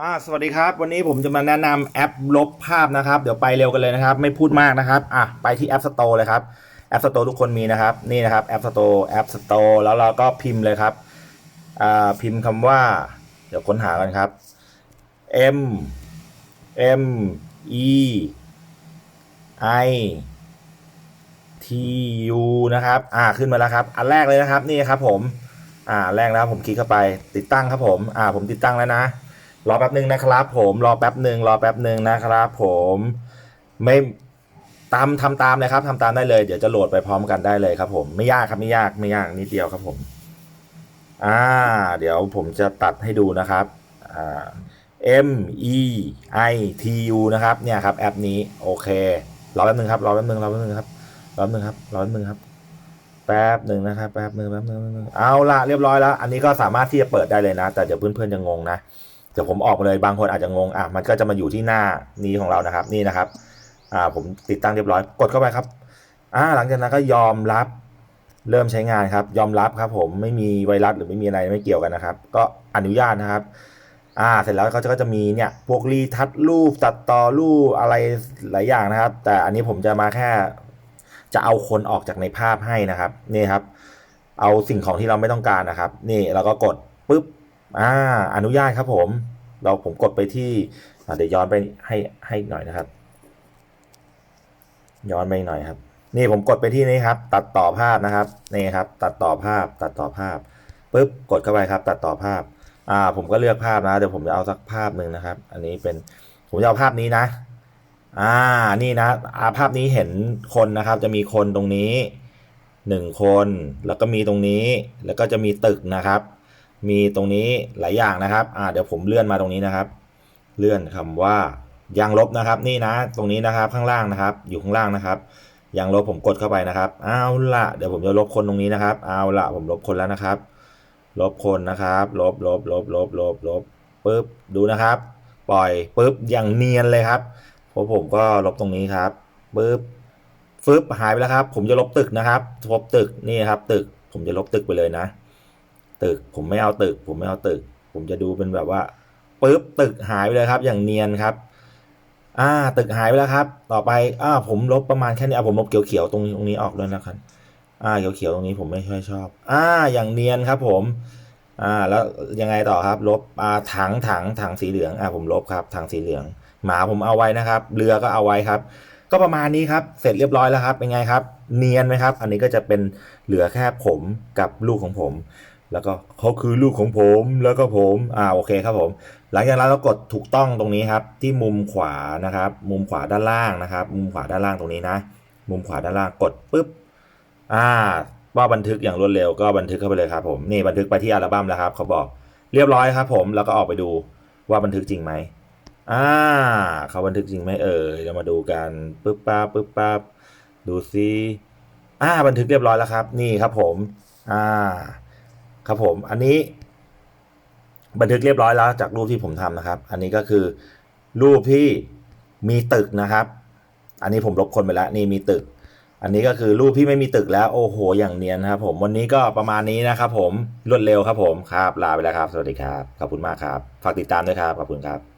อ่าสวัสดีครับ วันนี้ผมจะมาแนะนำแอปลบภาพนะครับ เดี๋ยวไปเร็วกันเลยนะครับ ไม่พูดมากนะครับอะไปที่ App Store เลยครับแอป Store ทุกคนมีนะครับ นี่นะครับ App Store App Store แล้วเราก็พิมพ์เลยครับอ่าพิมพ์คำว่า เดี๋ยวค้นหากันครับ M M E I T U นะครับอ่าขึ้นมาแล้วครับ อันแรกเลยนะครับนี่ครับผมอ่าแรกนะครับผมคลิกเข้าไปติดตั้งครับผมอ่าผมติดตั้งแล้วนะ รอแป๊บหนึ่งนะครับผมรอแป๊บหนึ่งรอแป๊บหนึ่งนะครับผมไม่ตามทำตามเลยครับทำตามได้เลย เดี๋ยวจะโหลดไปพร้อมกันได้เลยครับ ผมไม่ยากครับไม่ยากไม่ยากนิดเดียวครับผม อ่า เดี๋ยวผมจะตัดให้ดูนะครับอ่า M E I T U นะครับเนี่ยครับแอปนี้โอเครอแป๊บหนึ่งครับรอแป๊บหนึ่งรอแป๊บหนึ่งครับรอแป๊บหนึ่งครับรอแป๊บหนึ่งครับ แป๊บหนึ่งนะครับแป๊บหนึ่งแป๊บหนึ่งแป๊บหนึ่งเอาละเรียบร้อยแล้ว อันนี้ก็สามารถที่จะเปิดได้เลยนะ แต่เดี๋ยวเพื่อนๆจะงงนะ เดี๋ยวผมออกมาเลยบางคนอาจจะงงอะมันก็จะมาอยู่ที่หน้านี้ของเรานะครับ นี่นะครับอ่าผมติดตั้งเรียบร้อยกดเข้าไปครับอ่าหลังจากนั้นก็ยอมรับเริ่มใช้งานครับ ยอมรับครับ ผมไม่มีไวรัสหรือไม่มีอะไรไม่เกี่ยวกันนะครับ ก็อนุญาตนะครับอ่าเสร็จแล้วเขาก็จะมีเนี่ยพวกรีทัชรูปตัดต่อรูปอะไรหลายอย่างนะครับ แต่อันนี้ผมจะมาแค่ จะเอาคนออกจากในภาพให้นะครับ นี่ครับ เอาสิ่งของที่เราไม่ต้องการนะครับ นี่เราก็กดปุ๊บ อ่าอนุญาตครับผม เราผมกดไปที่เดี๋ยวย้อนไปให้ให้หน่อยนะครับ ย้อนไปหน่อยครับ นี่ผมกดไปที่นี่ครับ ตัดต่อภาพนะครับนี่ครับ ตัดต่อภาพ ตัดต่อภาพปุ๊บกดเข้าไปครับ ตัดต่อภาพอ่าผมก็เลือกภาพนะเดี๋ยวผมจะเอาสักภาพหนึ่งนะครับ อันนี้เป็นผมจะเอาภาพนี้นะอ่านี่นะอาภาพนี้เห็นคนนะครับ จะมีคนตรงนี้หนึ่งคน แล้วก็มีตรงนี้ แล้วก็จะมีตึกนะครับ มีตรงนี้หลายอย่างนะครับอ่าเดี๋ยวผมเลื่อนมาตรงนี้นะครับ เลื่อนคำว่ายางลบนะครับ นี่นะ ตรงนี้นะครับข้างล่างนะครับ อยู่ข้างล่างนะครับยางลบผมกดเข้าไปนะครับเอาละเดี๋ยวผมจะลบคนตรงนี้นะครับเอาละผมลบคนแล้วนะครับ ลบคนนะครับ ลบลบลบลบลบลบปึ๊บดูนะครับ ปล่อยปึ๊บอย่างเนียนเลยครับพอผมก็ลบตรงนี้ครับปึ๊บฟึบหายไปแล้วครับ ผมจะลบตึกนะครับลบตึกนี่ครับ ตึก ผมจะลบตึกไปเลยนะ ตึก ผมไม่เอาตึก ผมไม่เอาตึก ผมจะดูเป็นแบบว่าปึ๊บตึกหายไปเลยครับ อย่างเนียนครับ อ่า ตึกหายไปแล้วครับ ต่อไปอ่าผมลบประมาณแค่นี้อะผมลบเขียวๆตรงนี้ตรงนี้ออกด้วยนะครับ อ่าเขียวๆตรงนี้ผมไม่ค่อยชอบ อ่า อย่างเนียนครับ ผมอ่าแล้วยังไงต่อครับ ลบอ่าถังถังถังสีเหลืองอ่าผมลบครับ ถังสีเหลือง หมาผมเอาไว้นะครับ เรือก็เอาไว้ครับ ก็ประมาณนี้ครับ เสร็จเรียบร้อยแล้วครับ เป็นไงครับ เนียนไหมครับ อันนี้ก็จะเป็นเหลือแค่ผมกับลูกของผม แล้วก็เขาคือลูกของผมแล้วก็ผมอ่าโอเคครับผม หลังจากนั้นเรากดถูกต้องตรงนี้ครับ ที่มุมขวานะครับ มุมขวาด้านล่างนะครับ มุมขวาด้านล่างตรงนี้นะ มุมขวาด้านล่างกดปุ๊บอ่าว่าบันทึกอย่างรวดเร็วก็บันทึกเข้าไปเลยครับผมนี่บันทึกไปที่อัลบั้มแล้วครับเขาบอกเรียบร้อยครับ ผมแล้วก็ออกไปดูว่าบันทึกจริงไหมอ่าเขาบันทึกจริงไหมเอ่ยเรามาดูกันปึ๊บปั๊บปึ๊บปั๊บดูซิอ่าบันทึกเรียบร้อยแล้วครับ นี่ครับผม อ่า ครับผม อันนี้ บันทึกเรียบร้อยแล้วจากรูปที่ผมทำนะครับ อันนี้ก็คือ รูปที่มีตึกนะครับ อันนี้ผมลบคนไปแล้วนี่มีตึก อันนี้ก็คือรูปที่ไม่มีตึกแล้วโอ้โห อย่างเนียนนะครับ ผมวันนี้ก็ประมาณนี้นะครับ ผมรวดเร็วครับผมครับลาไปแล้วครับ สวัสดีครับขอบคุณมากครับฝากติดตามด้วยครับขอบคุณครับ